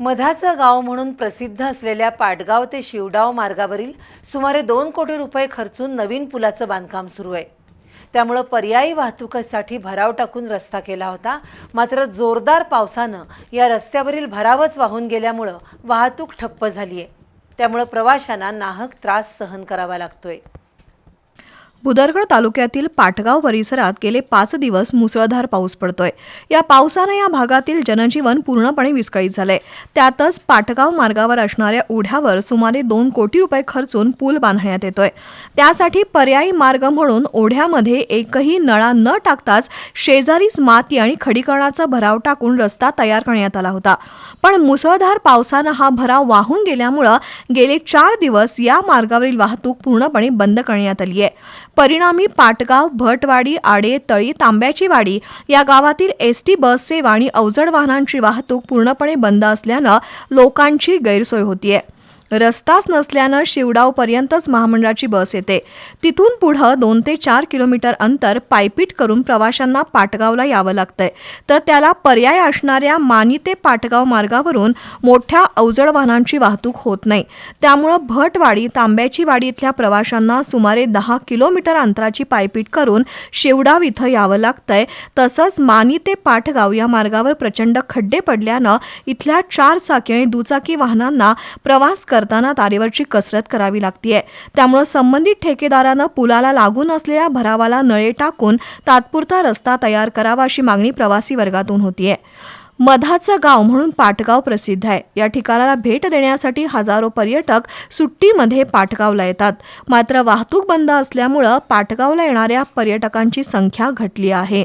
मधाचं गाव म्हणून प्रसिद्ध असलेल्या पाटगाव ते शिवडाव मार्गावरील सुमारे दोन कोटी रुपये खर्चून नवीन पुलाचं बांधकाम सुरू आहे. त्यामुळं पर्यायी वाहतुकीसाठी भराव टाकून रस्ता केला होता. मात्र जोरदार पावसानं या रस्त्यावरील भरावच वाहून गेल्यामुळं वाहतूक ठप्प झाली आहे त्यामुळं प्रवाशांना नाहक त्रास सहन करावा लागतोय. बुदरगड तालुक्यातील पाटगाव परिसरात गेले पाच दिवस मुसळधार पाऊस पडतोय. या पावसानं या भागातील जनजीवन पूर्णपणे विस्कळीत झालंय. त्यातच पाटगाव मार्गावर असणाऱ्या ओढ्यावर सुमारे दोन कोटी रुपये खर्चून पूल बांधण्यात येतोय. त्यासाठी पर्यायी मार्ग म्हणून ओढ्यामध्ये एकही नळा न टाकताच शेजारीच माती आणि खडीकरणाचा भराव टाकून रस्ता तयार करण्यात आला होता. पण मुसळधार पावसानं हा भराव वाहून गेल्यामुळं गेले चार दिवस या मार्गावरील वाहतूक पूर्णपणे बंद करण्यात आली आहे परिणामी पाटगाव भटवाडी आडे तळी तांब्याची वाडी या गावातील एस टी बस सेवा आणि अवजड वाहनांची वाहतूक पूर्णपणे बंद असल्यानं लोकांची गैरसोय होतीये. रस्ताच नसल्यानं शिवडावपर्यंतच महामंडळाची बस येते. तिथून पुढं दोन ते चार किलोमीटर अंतर पायपीट करून प्रवाशांना पाटगावला यावं लागतंय. तर त्याला पर्याय असणाऱ्या मानी ते पाटगाव मार्गावरून मोठ्या अवजड वाहनांची वाहतूक होत नाही. त्यामुळं भटवाडी तांब्याची वाडी इथल्या प्रवाशांना सुमारे दहा किलोमीटर अंतराची पायपीट करून शिवडाव इथं यावं लागतंय. तसंच मानी ते पाटगाव या मार्गावर प्रचंड खड्डे पडल्यानं इथल्या चार चाकी आणि दुचाकी वाहनांना प्रवास करताना तारेवरची कसरत करावी लागतीये. त्यामुळं संबंधित ठेकेदारानं पुलाला लागून असलेल्या भरावाला नळे टाकून तात्पुरता रस्ता तयार करावा अशी मागणी प्रवासी वर्गातून होतीये. मधाचं गाव म्हणून पाटगाव प्रसिद्ध आहे. या ठिकाणाला भेट देण्यासाठी हजारो पर्यटक सुट्टीमध्ये पाटगावला येतात. मात्र वाहतूक बंद असल्यामुळं पाटगावला येणाऱ्या पर्यटकांची संख्या घटली आहे.